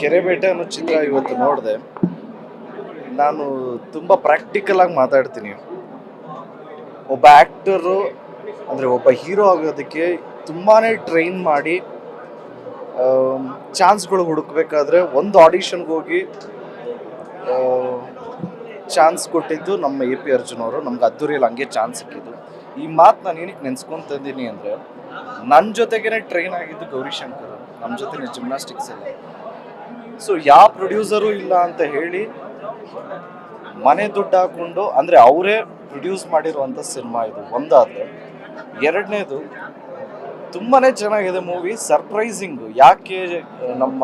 ಕೆರೆಬೇಟೆ ಅನ್ನೋ ಚಿತ್ರ ಇವತ್ತು ನೋಡಿದೆ. ನಾನು ತುಂಬ ಪ್ರಾಕ್ಟಿಕಲ್ ಆಗಿ ಮಾತಾಡ್ತೀನಿ. ಒಬ್ಬ ಆ್ಯಕ್ಟರು ಅಂದರೆ ಒಬ್ಬ ಹೀರೋ ಆಗೋದಕ್ಕೆ ತುಂಬಾ ಟ್ರೈನ್ ಮಾಡಿ ಚಾನ್ಸ್ಗಳು ಹುಡುಕ್ಬೇಕಾದ್ರೆ ಒಂದು ಆಡಿಷನ್ಗೆ ಹೋಗಿ ಚಾನ್ಸ್ ಕೊಟ್ಟಿದ್ದು ನಮ್ಮ ಎ ಪಿ ಅರ್ಜುನ್ ಅವರು. ನಮ್ಗೆ ಅದ್ದೂರಿಯಲ್ಲಿ ಹಂಗೆ ಚಾನ್ಸ್ ಸಿಕ್ಕಿದ್ದು. ಈ ಮಾತು ನಾನು ಏನಕ್ಕೆ ನೆನ್ಸ್ಕೊಂತಿದ್ದೀನಿ ಅಂದರೆ ನನ್ನ ಜೊತೆಗೇನೆ ಟ್ರೈನ್ ಆಗಿದ್ದು ಗೌರಿಶಂಕರ್ ನಮ್ಮ ಜೊತೆ ಜಿಮ್ನಾಸ್ಟಿಕ್ಸ್ ಅಲ್ಲಿ. ಸೊ ಯಾವ ಪ್ರೊಡ್ಯೂಸರು ಇಲ್ಲ ಅಂತ ಹೇಳಿ ಮನೆ ದುಡ್ಡು ಹಾಕೊಂಡು ಅಂದರೆ ಅವರೇ ಪ್ರೊಡ್ಯೂಸ್ ಮಾಡಿರುವಂಥ ಸಿನಿಮಾ ಇದು ಒಂದಾದರೆ. ಎರಡನೇದು ತುಂಬಾ ಚೆನ್ನಾಗಿದೆ ಮೂವಿ ಸರ್ಪ್ರೈಸಿಂಗು ಯಾಕೆ, ನಮ್ಮ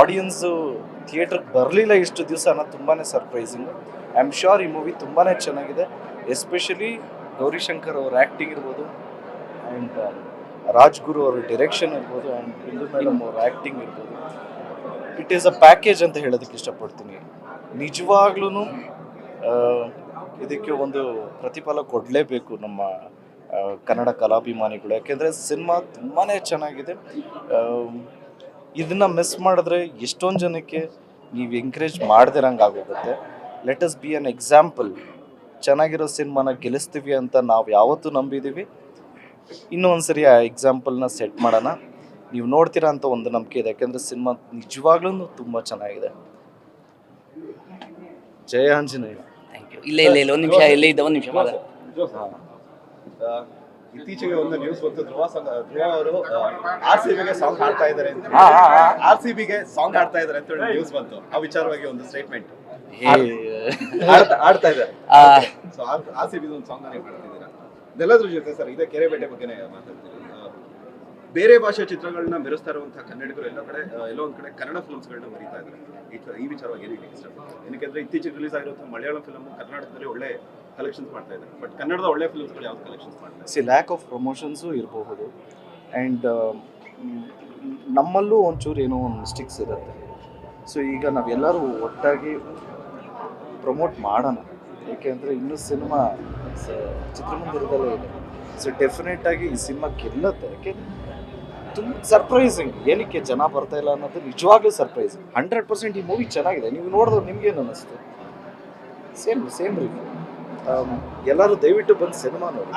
ಆಡಿಯನ್ಸು ಥಿಯೇಟ್ರಿಗೆ ಬರಲಿಲ್ಲ ಇಷ್ಟು ದಿವಸ ಅನ್ನೋದು ತುಂಬಾ ಸರ್ಪ್ರೈಸಿಂಗು ಐ ಆಮ್ ಶ್ಯೂರ್ ಈ ಮೂವಿ ತುಂಬಾ ಚೆನ್ನಾಗಿದೆ. ಎಸ್ಪೆಷಲಿ ಗೌರಿಶಂಕರ್ ಅವ್ರ ಆ್ಯಕ್ಟಿಂಗ್ ಇರ್ಬೋದು ಆ್ಯಂಡ್ ರಾಜ್ಗುರು ಅವ್ರ ಡಿರೆಕ್ಷನ್ ಇರ್ಬೋದು ಆ್ಯಂಡ್ ಬಿಂದು ಮೇಡಮ್ ಅವ್ರ ಆ್ಯಕ್ಟಿಂಗ್ ಇರ್ಬೋದು. ಇಟ್ ಈಸ್ ಅ ಪ್ಯಾಕೇಜ್ ಅಂತ ಹೇಳೋದಕ್ಕೆ ಇಷ್ಟಪಡ್ತೀನಿ. ನಿಜವಾಗ್ಲೂ ಇದಕ್ಕೆ ಒಂದು ಪ್ರತಿಫಲ ಕೊಡಲೇಬೇಕು ನಮ್ಮ ಕನ್ನಡ ಕಲಾಭಿಮಾನಿಗಳು. ಯಾಕೆಂದರೆ ಸಿನಿಮಾ ತುಂಬಾ ಚೆನ್ನಾಗಿದೆ. ಇದನ್ನು ಮಿಸ್ ಮಾಡಿದ್ರೆ ಎಷ್ಟೊಂದು ಜನಕ್ಕೆ ನೀವು ಎಂಕರೇಜ್ ಮಾಡ್ದಿರಂಗೆ ಆಗೋಗುತ್ತೆ. Let us be an example ಚೆನ್ನಾಗಿರೋ ಸಿನಿಮಾನ ಗೆಲ್ಲಿಸ್ತೀವಿ ಅಂತ ನಾವು ಯಾವತ್ತೂ ನಂಬಿದ್ದೀವಿ ಇನ್ನೂ ಒಂದ್ಸರಿ ಆ ಎಕ್ಸಾಂಪಲ್ನ ಸೆಟ್ ಮಾಡೋಣ. ನೀವು ನೋಡ್ತೀರಾ ಅಂತ ಒಂದು ನಂಬಿಕೆ ಇದೆ. ಯಾಕೆಂದರೆ ಸಿನಿಮಾ ನಿಜವಾಗ್ಲೂ ತುಂಬ ಚೆನ್ನಾಗಿದೆ. ಜಯ ಆಂಜನೇಯ. ಥ್ಯಾಂಕ್ ಯು ಇಲ್ಲೇ ಇಲ್ಲ ಇಲ್ಲ ಒಂದು ನಿಮಿಷ ಇಲ್ಲೇ ಇದ್ದ ಒಂದು ನಿಮಿಷ ಇತ್ತೀಚೆಗೆ ಒಂದು ನ್ಯೂಸ್ ಬಂತು. ಧ್ರುವ ಸಂಗ ಧ್ರುವ ಅವರು ಆರ್ ಸಿ ಬಿಗೆ ಸಾಂಗ್ ಹಾಡ್ತಾ ಇದ್ದಾರೆ ಅಂತ ಆರ್ ಸಿ ಬಿಗೆ ಸಾಂಗ್ ಹಾಡ್ತಾ ಇದ್ದಾರೆ ಅಂತ ಹೇಳಿ ನ್ಯೂಸ್ ಬಂತು. ಆ ವಿಚಾರವಾಗಿ ಒಂದು ಸ್ಟೇಟ್ಮೆಂಟ್ ಆಡ್ತಾ ಇದ್ದಾರೆ. ಆರ್ ಸಿ ಬಿ ಒಂದು ಸಾಂಗ್ ನೀವು ಮಾಡ್ತಿದ್ದೀರಾ ಇದೆಲ್ಲದ್ರ ಜೊತೆ ಸರ್ ಇದೇ ಕೆರೆಬೇಟೆ ಬಗ್ಗೆನೇ ಮಾತಾಡ್ತೀರಾ? ಆ, ಬೇರೆ ಭಾಷೆ ಚಿತ್ರಗಳನ್ನ ಮೆರೆಸ್ತಾ ಇರುವಂತಹ ಕನ್ನಡಿಗರು ಎಲ್ಲ ಕಡೆ ಎಲ್ಲೋ ಒಂದ್ ಕಡೆ ಕನ್ನಡ ಫಿಲ್ಮ್ಸ್ಗಳನ್ನ ಮರೀತಾ ಇದ್ದಾರೆ. ಈ ವಿಚಾರವಾಗಿ ಇಷ್ಟಪಡ್ತಾರೆ? ಏನಕ್ಕೆ ಇತ್ತೀಚೆಗೆ ರಿಲೀಸ್ ಆಗಿರುವಂತಹ ಮಲಯಾಳಂ ಫಿಲ್ಮ್ ಕರ್ನಾಟಕದಲ್ಲಿ ಒಳ್ಳೆ ಕಲೆಕ್ಷನ್ಸ್ ಮಾಡ್ತಾ ಇದ್ದಾರೆ. ಬಟ್ ಕನ್ನಡದ ಒಳ್ಳೆ ಫಿಲ್ಮ್ಸ್ಗಳು ಯಾವ್ದು ಕಲೆಕ್ಷನ್ಸ್ ಮಾಡ್ತಾರೆ ಸಿ ಲ್ಯಾಕ್ ಆಫ್ ಪ್ರಮೋಷನ್ಸು ಇರಬಹುದು. ಆ್ಯಂಡ್ ನಮ್ಮಲ್ಲೂ ಒಂಚೂರು ಏನೋ ಒಂದು ಮಿಸ್ಟೇಕ್ಸ್ ಇರುತ್ತೆ. ಸೊ ಈಗ ನಾವೆಲ್ಲರೂ ಒಟ್ಟಾಗಿ ಪ್ರಮೋಟ್ ಮಾಡೋಣ. ಏಕೆಂದರೆ ಇನ್ನೂ ಸಿನಿಮಾ ಚಿತ್ರಮಂದಿರದಲ್ಲೇ ಇದೆ. ಸೊ ಡೆಫಿನೆಟಾಗಿ ಈ ಸಿನಿಮಾ ಗೆಲ್ಲುತ್ತೆ. ಯಾಕೆ ತುಂಬ ಸರ್ಪ್ರೈಸಿಂಗ್ ಏನಕ್ಕೆ ಜನ ಬರ್ತಾ ಇಲ್ಲ ಅನ್ನೋದು ನಿಜವಾಗ್ಲೂ ಸರ್ಪ್ರೈಸಿಂಗ್ ಹಂಡ್ರೆಡ್ ಪರ್ಸೆಂಟ್ ಈ ಮೂವಿ ಚೆನ್ನಾಗಿದೆ. ನೀವು ನೋಡಿದ್ರೆ ನಿಮ್ಗೇನು ಅನಿಸ್ತು ಸೇಮ್ ಸೇಮ್ ರೀ ಎಲ್ಲರೂ ದಯವಿಟ್ಟು ಬಂದು ಸಿನಿಮಾ ನೋಡಿ.